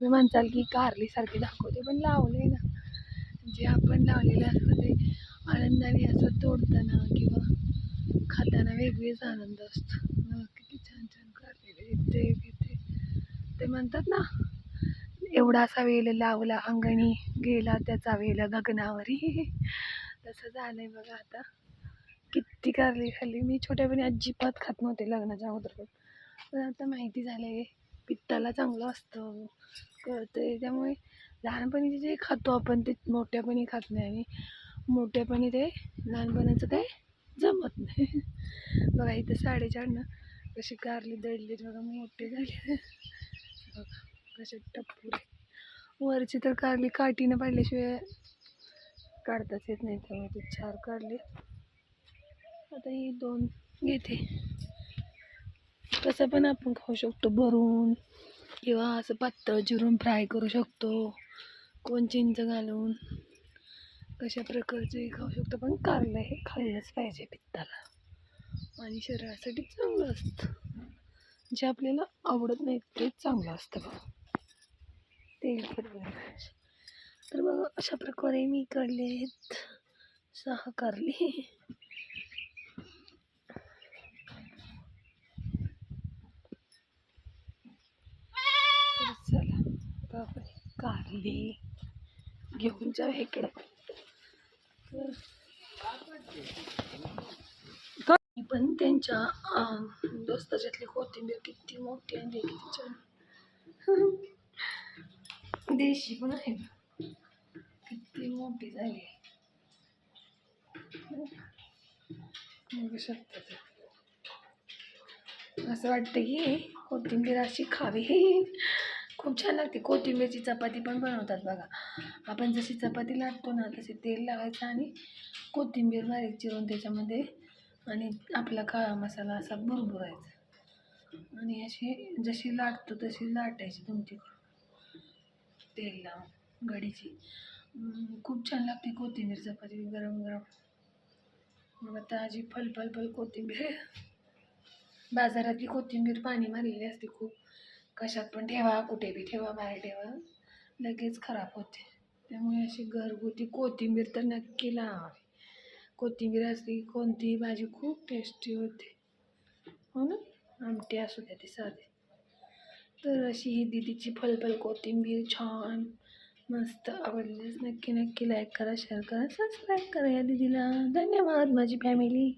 मी म्हणताल की कारलीसारखी दाखवते पण लावले ना. जे आपण लावलेलं असतं ते आनंदाने असं तोडताना किंवा खाताना वेगळीच आनंद असतो. किती छान छान कारलेले येते घेते ते म्हणतात ना एवढासा वेल लावला अंगणी गेला त्याचा वेल गगनावरी. तसं झालंय बघा आता. किती कारली खाल्ली. मी छोट्यापणी अजिबात खात नव्हते लग्नाच्या अगोदर पण आता माहिती झालंय. पित्ताला चांगलं असतं कळतंय. त्यामुळे लहानपणी जे खातो आपण ते मोठ्यापणी खात नाही आणि मोठ्यापणी ते लहानपणाचं काय जमत नाही. बघा इथं साडेचारनं कशी कारली दळली बघा मोठे झाले. बघा कसे टप्पूर. वरची तर कारली काठीनं पाडल्याशिवाय काढताच येत नाही त्यामुळे ते चार काढले आता ही दोन घेते. कसं पण आपण खाऊ शकतो भरून किंवा असं पातळ चिरून फ्राय करू शकतो कोण चिंच घालून. कशा प्रकारचंही खाऊ शकतो पण कारलं हे खाल्लंच पाहिजे पित्ताला. आणि शरीरासाठी चांगलं असतं. जे आपल्याला आवडत नाही तेच चांगलं असतं बघा. तेल तर. बघा अशा प्रकारे मी काढले आहेत सहा कारली. चला बापरे कारली. घेऊन जाऊ इकडं. पण त्यांच्या दोस्ताच्यातली कोथिंबीर किती मोठी आहे किती छान देशी पण आहे किती मोठी झाली. बघू शकतात असं वाटतं की कोथिंबीर अशी खावी. खूप छान लागते. कोथिंबीरची चपाती पण बनवतात बघा. आपण जशी चपाती लाटतो ना तसे तेल लावायचं आणि कोथिंबीर बारीक चिरून त्याच्यामध्ये आणि आपला काळा मसाला असा भुरभुरायचा आणि अशी जशी लाटतो तशी लाटायची तुमची तेल लावून गडीची खूप छान लागते कोथिंबीर चपाती गरम गरम. मग ताजी फल फल फल कोथिंबीर. बाजारातली कोथिंबीर पाणी मारलेली असते खूप. कशात पण ठेवा कुठे बी ठेवा बाहेर ठेवा. लगेच खराब होते. त्यामुळे अशी घरगुती कोथिंबीर तर नक्की लावावी. कोथिंबीर असली कोणतीही भाजी खूप टेस्टी होते. हो ना? आमटी असू द्या ती साधी. तर अशी ही दीदीची फलफल कोथिंबीर छान मस्त आवडलीच नक्की नक्की लाईक करा शेअर करा सबस्क्राईब करा या दीदीला. धन्यवाद माझी फॅमिली